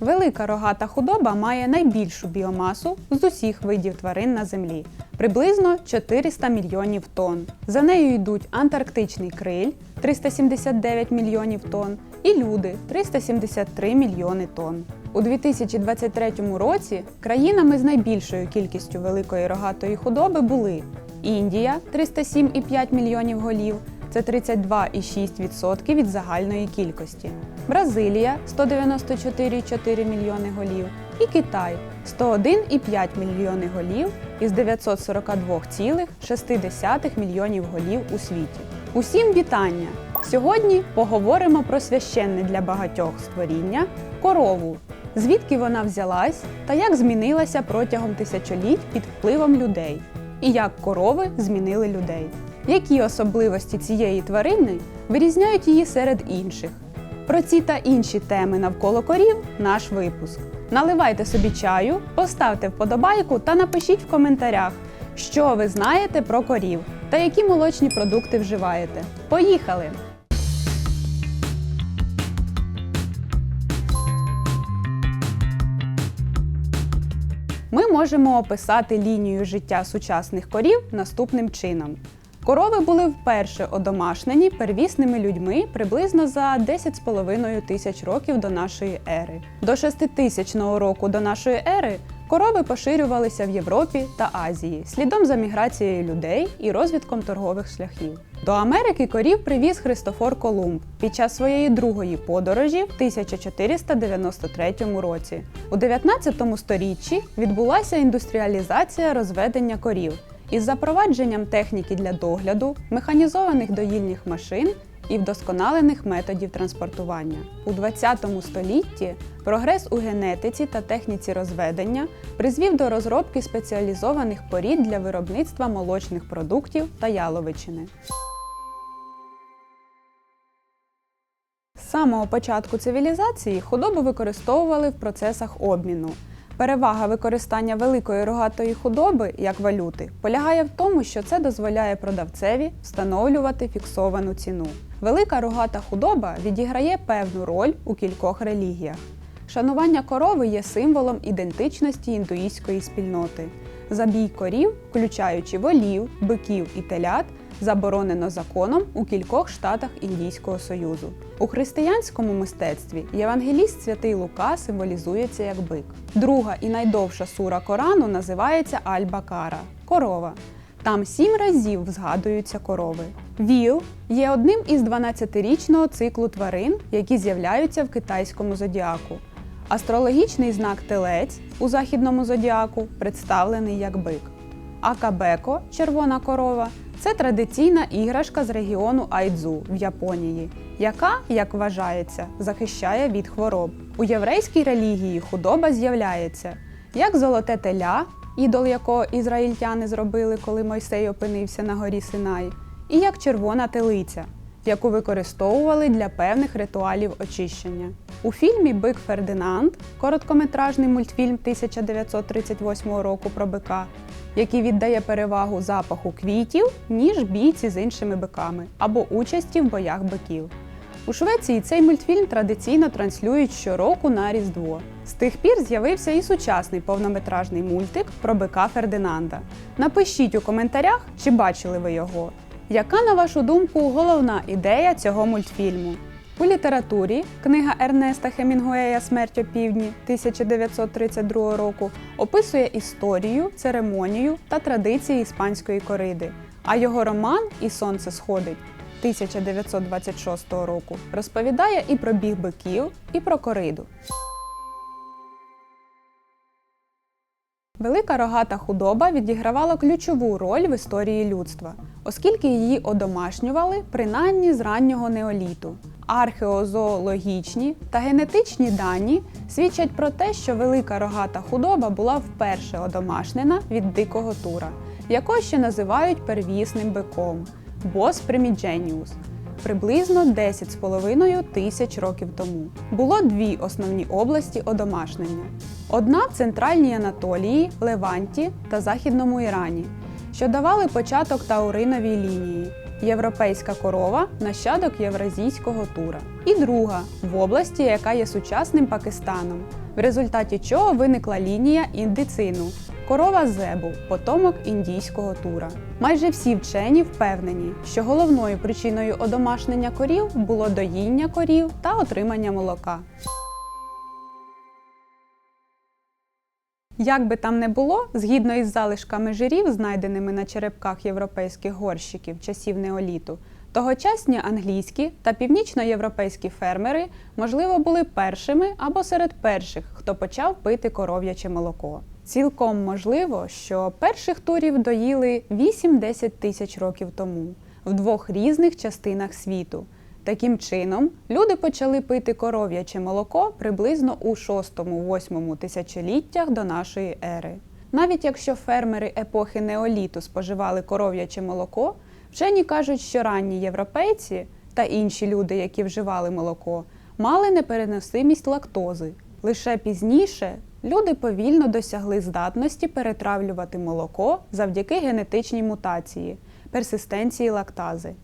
Велика рогата худоба має найбільшу біомасу з усіх видів тварин на землі приблизно 400 мільйонів тонн. За нею йдуть антарктичний криль 379 мільйонів тонн і люди 373 мільйони тонн. У 2023 році країнами з найбільшою кількістю великої рогатої худоби були Індія 307,5 мільйонів голів, це 32,6% від загальної кількості. Бразилія 194,4 мільйони голів і Китай 101,5 мільйони голів із 942,6 мільйонів голів у світі. Усім вітання! Сьогодні поговоримо про священне для багатьох створіння корову. Звідки вона взялась та як змінилася протягом тисячоліть під впливом людей, і як корови змінили людей. Які особливості цієї тварини вирізняють її серед інших? Про ці та інші теми навколо корів наш випуск. Наливайте собі чаю, поставте вподобайку та напишіть в коментарях, що ви знаєте про корів та які молочні продукти вживаєте. Поїхали! Ми можемо описати лінію життя сучасних корів наступним чином. Корови були вперше одомашнені первісними людьми приблизно за 10,5 тисяч років до нашої ери. До 6000 року до нашої ери корови поширювалися в Європі та Азії слідом за міграцією людей і розвідком торгових шляхів. До Америки корів привіз Христофор Колумб під час своєї другої подорожі в 1493 році. У 19 сторіччі відбулася індустріалізація розведення корів із запровадженням техніки для догляду, механізованих доїльних машин і вдосконалених методів транспортування. У 20 столітті прогрес у генетиці та техніці розведення призвів до розробки спеціалізованих порід для виробництва молочних продуктів та яловичини. З самого початку цивілізації худобу використовували в процесах обміну. Перевага використання великої рогатої худоби як валюти полягає в тому, що це дозволяє продавцеві встановлювати фіксовану ціну. Велика рогата худоба відіграє певну роль у кількох релігіях. Шанування корови є символом ідентичності індуїстської спільноти. Забій корів, включаючи волів, биків і телят, заборонено законом у кількох штатах Індійського Союзу. У християнському мистецтві євангеліст святий Лука символізується як бик. Друга і найдовша сура Корану називається Аль-Бакара корова. Там сім разів згадуються корови. Віл є одним із 12-річного циклу тварин, які з'являються в китайському зодіаку. Астрологічний знак телець у західному зодіаку представлений як бик. Акабеко червона корова це традиційна іграшка з регіону Айдзу в Японії, яка, як вважається, захищає від хвороб. У єврейській релігії худоба з'являється як золоте теля, ідол якого ізраїльтяни зробили, коли Мойсей опинився на горі Синай, і як червона телиця, яку використовували для певних ритуалів очищення. У фільмі Бик Фердинанд, короткометражний мультфільм 1938 року про бика, який віддає перевагу запаху квітів, ніж бійці з іншими биками або участі в боях биків. У Швеції цей мультфільм традиційно транслюють щороку на Різдво. З тих пір з'явився і сучасний повнометражний мультик про бика Фердинанда. Напишіть у коментарях, чи бачили ви його. Яка, на вашу думку, головна ідея цього мультфільму? У літературі книга Ернеста Хемінгуея Смерть о півдні 1932 року описує історію, церемонію та традиції іспанської кориди. А його роман І сонце сходить 1926 року розповідає і про біг биків, і про кориду. Велика рогата худоба відігравала ключову роль в історії людства, оскільки її одомашнювали принаймні з раннього неоліту. Археозоологічні та генетичні дані свідчать про те, що велика рогата худоба була вперше одомашнена від дикого тура, якого ще називають первісним биком Bos primigenius, приблизно 10,5 тисяч років тому. Було дві основні області одомашнення: одна в центральній Анатолії, Леванті та Західному Ірані, що давали початок тауриновій лінії. європейська корова, нащадок євразійського тура. І друга в області, яка є сучасним Пакистаном, в результаті чого виникла лінія індицину. Корова зебу потомок індійського тура. Майже всі вчені впевнені, що головною причиною одомашнення корів було доїння корів та отримання молока. Як би там не було, згідно із залишками жирів, знайденими на черепках європейських горщиків часів неоліту, тогочасні англійські та північноєвропейські фермери, можливо, були першими або серед перших, хто почав пити коров'яче молоко. Цілком можливо, що перших турів доїли 8-10 тисяч років тому в двох різних частинах світу. Таким чином, люди почали пити коров'яче молоко приблизно у 6-8 тисячоліттях до нашої ери. Навіть якщо фермери епохи неоліту споживали коров'яче молоко, вчені кажуть, що ранні європейці та інші люди, які вживали молоко, мали непереносимість лактози. Лише пізніше люди повільно досягли здатності перетравлювати молоко завдяки генетичній мутації, персистенції лактази.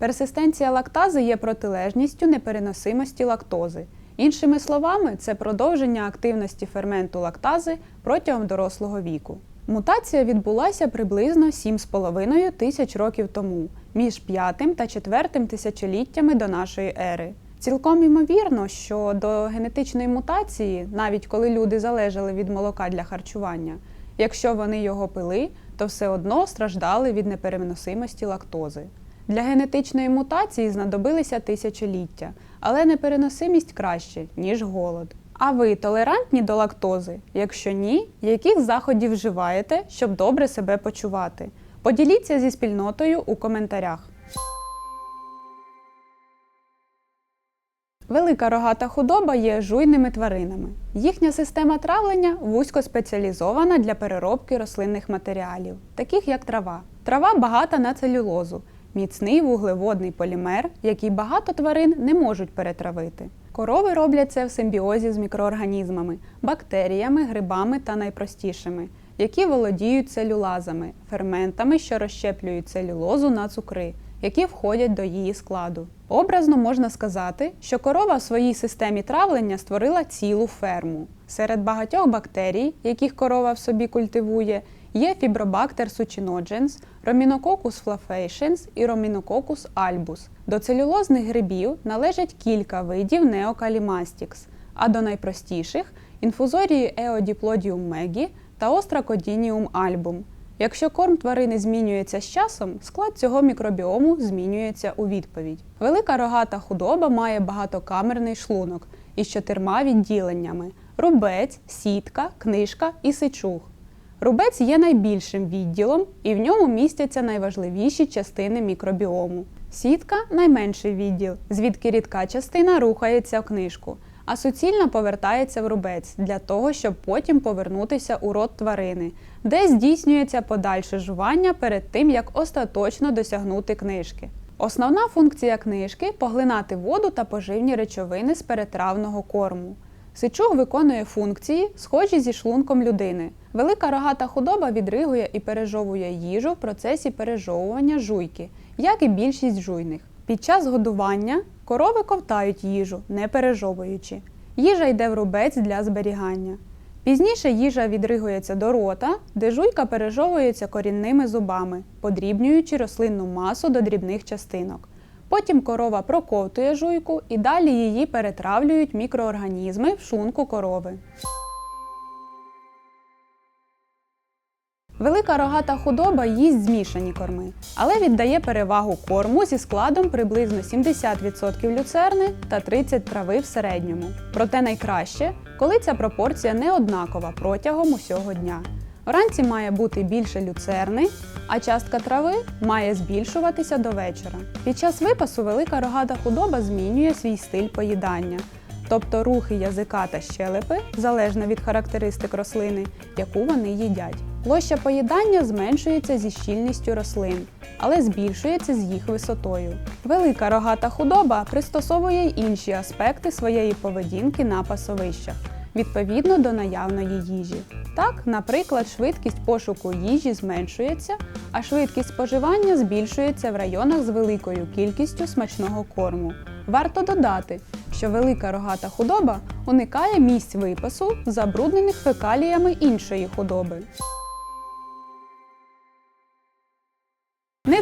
Персистенція лактази є протилежністю непереносимості лактози. Іншими словами, це продовження активності ферменту лактази протягом дорослого віку. Мутація відбулася приблизно 7,5 тисяч років тому, між 5 та 4 тисячоліттями до нашої ери. Цілком ймовірно, що до генетичної мутації, навіть коли люди залежали від молока для харчування, якщо вони його пили, то все одно страждали від непереносимості лактози. Для генетичної мутації знадобилися тисячоліття, але непереносимість краще, ніж голод. А ви толерантні до лактози? Якщо ні, яких заходів вживаєте, щоб добре себе почувати? Поділіться зі спільнотою у коментарях. Велика рогата худоба є жуйними тваринами. Їхня система травлення вузько спеціалізована для переробки рослинних матеріалів, таких як трава. Трава багата на целюлозу, міцний вуглеводний полімер, який багато тварин не можуть перетравити. Корови роблять це в симбіозі з мікроорганізмами, бактеріями, грибами та найпростішими, які володіють целюлазами, ферментами, що розщеплюють целюлозу на цукри, які входять до її складу. Образно можна сказати, що корова в своїй системі травлення створила цілу ферму. Серед багатьох бактерій, яких корова в собі культивує, є Fibробacter succinogens, Rhaminococcus flafaciens і Rhaminococcus albus. До целюлозних грибів належать кілька видів Neocalimastix, а до найпростіших інфузорії Eodiplodium megi та Ostracodinium album. Якщо корм тварини змінюється з часом, склад цього мікробіому змінюється у відповідь. Велика рогата худоба має багатокамерний шлунок із чотирма відділеннями: рубець, сітка, книжка і сичуг. Рубець є найбільшим відділом, і в ньому містяться найважливіші частини мікробіому. Сітка найменший відділ, звідки рідка частина рухається в книжку, а суцільна повертається в рубець для того, щоб потім повернутися у рот тварини, де здійснюється подальше жування перед тим, як остаточно досягнути книжки. Основна функція книжки поглинати воду та поживні речовини з перетравного корму. Сичуг виконує функції, схожі зі шлунком людини. Велика рогата худоба відригує і пережовує їжу в процесі пережовування жуйки, як і більшість жуйних. Під час годування корови ковтають їжу, не пережовуючи. Їжа йде в рубець для зберігання. Пізніше їжа відригується до рота, де жуйка пережовується корінними зубами, подрібнюючи рослинну масу до дрібних частинок. Потім корова проковтує жуйку і далі її перетравлюють мікроорганізми в шлунку корови. Велика рогата худоба їсть змішані корми, але віддає перевагу корму зі складом приблизно 70% люцерни та 30% трави в середньому. Проте найкраще, коли ця пропорція не однакова протягом усього дня. Вранці має бути більше люцерни, а частка трави має збільшуватися до вечора. Під час випасу велика рогата худоба змінює свій стиль поїдання, тобто рухи язика та щелепи, залежно від характеристик рослини, яку вони їдять. Площа поїдання зменшується зі щільністю рослин, але збільшується з їх висотою. Велика рогата худоба пристосовує й інші аспекти своєї поведінки на пасовищах. відповідно до наявної їжі. Так, наприклад, швидкість пошуку їжі зменшується, а швидкість споживання збільшується в районах з великою кількістю смачного корму. Варто додати, що велика рогата худоба уникає місць випасу, забруднених фекаліями іншої худоби.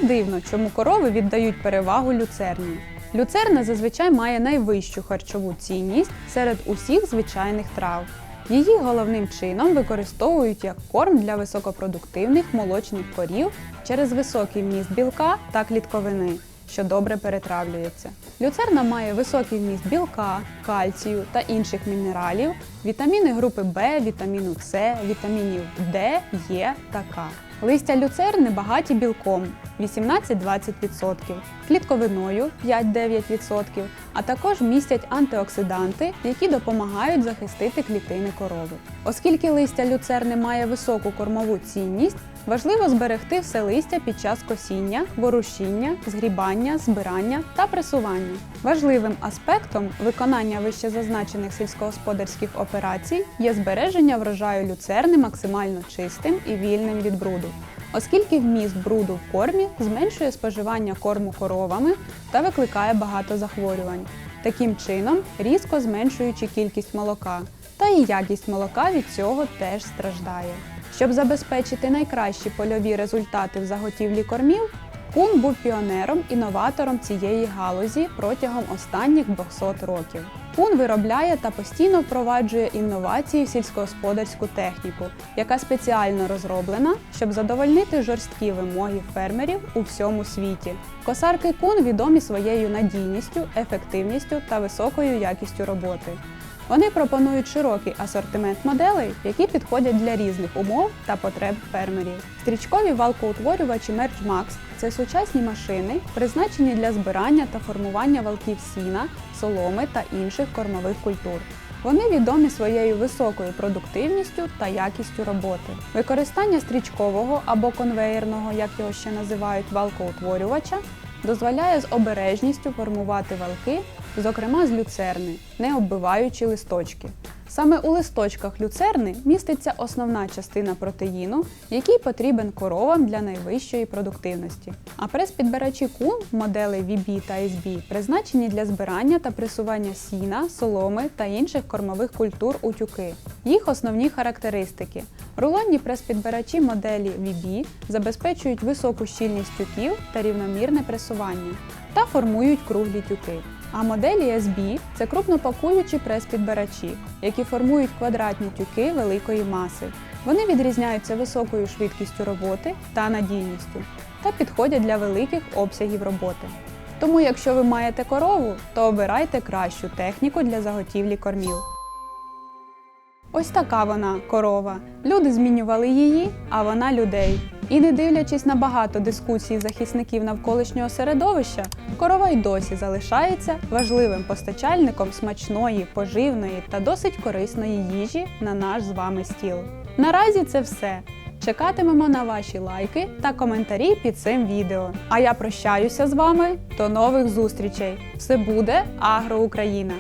Дивно, чому корови віддають перевагу люцерні. Люцерна зазвичай має найвищу харчову цінність серед усіх звичайних трав. Її головним чином використовують як корм для високопродуктивних молочних корів через високий вміст білка та клітковини, що добре перетравлюється. Люцерна має високий вміст білка, кальцію та інших мінералів, вітаміни групи В, вітаміну С, вітамінів Д, Е та К. Листя люцерни багаті білком 18-20%, клітковиною 5-9%, а також містять антиоксиданти, які допомагають захистити клітини корови. Оскільки листя люцерни має високу кормову цінність, важливо зберегти все листя під час косіння, ворушіння, згрібання, збирання та пресування. Важливим аспектом виконання вищезазначених сільськогосподарських операцій є збереження врожаю люцерни максимально чистим і вільним від бруду оскільки вміст бруду в кормі зменшує споживання корму коровами та викликає багато захворювань, таким чином різко зменшуючи кількість молока. Та і якість молока від цього теж страждає. Щоб забезпечити найкращі польові результати в заготівлі кормів, Кун був піонером, інноватором цієї галузі протягом останніх 200 років. Кун виробляє та постійно впроваджує інновації в сільськогосподарську техніку, яка спеціально розроблена, щоб задовольнити жорсткі вимоги фермерів у всьому світі. Косарки кун відомі своєю надійністю, ефективністю та високою якістю роботи. Вони пропонують широкий асортимент моделей, які підходять для різних умов та потреб фермерів. Стрічкові валкоутворювачі Merge це сучасні машини, призначені для збирання та формування валків сіна, соломи та інших кормових культур. Вони відомі своєю високою продуктивністю та якістю роботи. Використання стрічкового або конвеєрного, як його ще називають, валкоутворювача, дозволяє з обережністю формувати валки, зокрема з люцерни, не оббиваючи листочки. Саме у листочках люцерни міститься основна частина протеїну, який потрібен коровам для найвищої продуктивності. А прес-підбирачі кун моделей VB та SB призначені для збирання та пресування сіна, соломи та інших кормових культур у тюки. Їх основні характеристики. Рулонні прес-підбирачі моделі VB забезпечують високу щільність тюків та рівномірне пресування та формують круглі тюки. А моделі SB – це крупнопакуючі прес-підбирачі, які формують квадратні тюки великої маси. Вони відрізняються високою швидкістю роботи та надійністю та підходять для великих обсягів роботи. Тому, якщо ви маєте корову, то обирайте кращу техніку для заготівлі кормів. Ось така вона корова. Люди змінювали її, а вона людей. І не дивлячись на багато дискусій захисників навколишнього середовища, корова й досі залишається важливим постачальником смачної, поживної та досить корисної їжі на наш з вами стіл. Наразі це все. Чекатимемо на ваші лайки та коментарі під цим відео. А я прощаюся з вами. До нових зустрічей! Все буде Агро Україна!